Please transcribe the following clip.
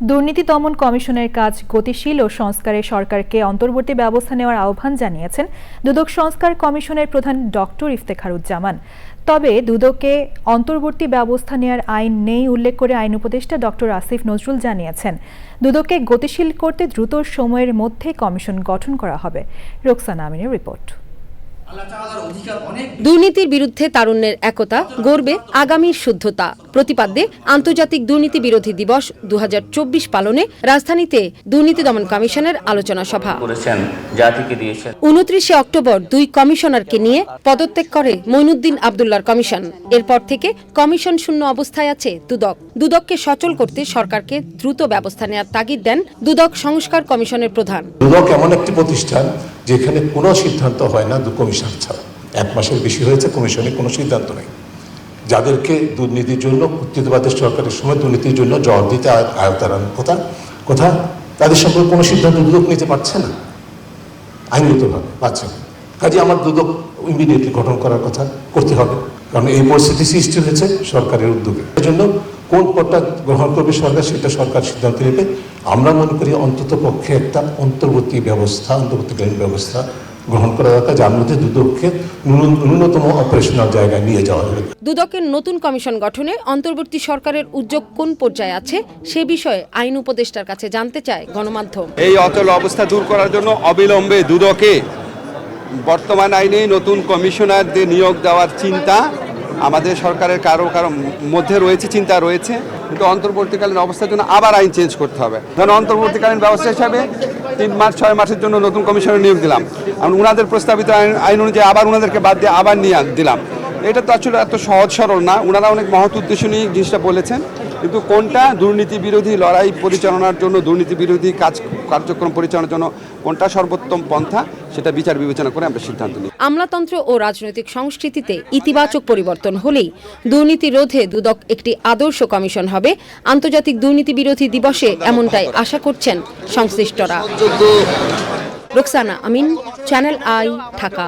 দুর্নীতি দমন কমিশনের কাজ গতিশীল ও সংস্কারে সরকারকে অন্তর্বর্তী ব্যবস্থা নেওয়ার আহ্বান জানিয়েছেন দুদক সংস্কার কমিশনের প্রধান ডক্টর ইফতেখারুজ্জামান। তবে দুদকে অন্তর্বর্তী ব্যবস্থা নেওয়ার আইন নেই উল্লেখ করে আইন উপদেষ্টা ডক্টর আসিফ নজরুল জানিয়েছেন, দুদককে গতিশীল করতে দ্রুত সময়ের মধ্যে কমিশন গঠন করা হবে। রোকসানা আমিনের রিপোর্ট। দুর্নীতির বিরুদ্ধে তারুণ্যের একতা গড়বে আগামীর শুদ্ধতা। প্রতিপাদ্যে আন্তর্জাতিক দুর্নীতি বিরোধী দিবস দু হাজার চব্বিশ পালনে রাজধানীতে দুর্নীতি দমন কমিশনের আলোচনা সভা। করেছেন জাতিকে দিয়েছেন। উনত্রিশে অক্টোবর দুই কমিশনারকে নিয়ে পদত্যাগ করে মইনুদ্দিন আবদুল্লার কমিশন। এরপর থেকে কমিশন শূন্য অবস্থায় আছে দুদক। দুদককে সচল করতে সরকারকে দ্রুত ব্যবস্থা নেওয়ার তাগিদ দেন দুদক সংস্কার কমিশনের প্রধান। দুদক এমন একটি প্রতিষ্ঠান যেখানে কোনো সিদ্ধান্ত হয় না দু কমিশন ছাড়া। এক মাসের বেশি হয়েছে, কমিশনে কোনো সিদ্ধান্ত নেই। যাদেরকে দুর্নীতির জন্য কর্তৃত্ববাদের সরকারের সময় দুর্নীতির জন্য জবাব দিতে আয়- আয়তারান কথা? কথা? তাদের সম্পর্কে কোনো সিদ্ধান্ত দুদক নিতে পারছে না। আইনগতভাবে পাচ্ছে না। কাজে আমার দুদক ইমিডিয়েটলি গঠন করার কথা করতে হবে। কারণ এই পরিস্থিতি সৃষ্টি হয়েছে সরকারের উদ্যোগে। এর জন্য কোন পদটা গ্রহণ করবে সরকার সেটা সরকার সিদ্ধান্ত নেবে। আমরা মনে করি অন্তত পক্ষে একটা অন্তর্বর্তী ব্যবস্থা অন্তর্বর্তীকালীন ব্যবস্থা গ্রহণ করা দরকার যার মধ্যে দুদককে ন্যূনতম অপারেশনাল জায়গায় নিয়ে যাওয়া হবে দুদকের নতুন কমিশন গঠনে অন্তর্বর্তী সরকারের উদ্যোগ কোন পর্যায়ে আছে সে বিষয়ে আইন উপদেষ্টার কাছে জানতে চায় গণমাধ্যম। এই অচল অবস্থা দূর করার জন্য অবিলম্বে দুদকে বর্তমান আইনে নতুন কমিশনারদের নিয়োগ দেওয়ার চিন্তা আমাদের সরকারের কারও কারও মধ্যে রয়েছে, চিন্তা রয়েছে, কিন্তু অন্তর্বর্তীকালীন অবস্থার জন্য আবার আইন চেঞ্জ করতে হবে। কারণ অন্তর্বর্তীকালীন ব্যবস্থা হিসাবে তিন মাস, ছয় মাসের জন্য নতুন কমিশনের নিয়োগ দিলাম। আর ওনাদের প্রস্তাবিত আইন অনুযায়ী আবার ওনাদেরকে বাদ দিয়ে আবার নিয়ে দিলাম। এটা তো আসলে এত সহজ সরল না। ওনারা অনেক মহৎ উদ্দেশ্য নিয়ে জিনিসটা বলেছেন। কিন্তু কোনটা দুর্নীতি বিরোধী লড়াই পরিচালনার জন্য দুর্নীতি বিরোধী কাজ কার্যক্রম পরিচালনার জন্য কোনটা সর্বোত্তম পন্থা সেটা বিচার বিবেচনা করে আমরা সিদ্ধান্ত নিই। আমলাতন্ত্র ও রাজনৈতিক সংস্কৃতিতে ইতিবাচক পরিবর্তন হলেই দুর্নীতি রোধে দুদক একটি আদর্শ কমিশন হবে। আন্তর্জাতিক দুর্নীতি বিরোধী দিবসে এমনটাই আশা করছেন সংশ্লিষ্টরা। Roksana Amin channel I Dhaka.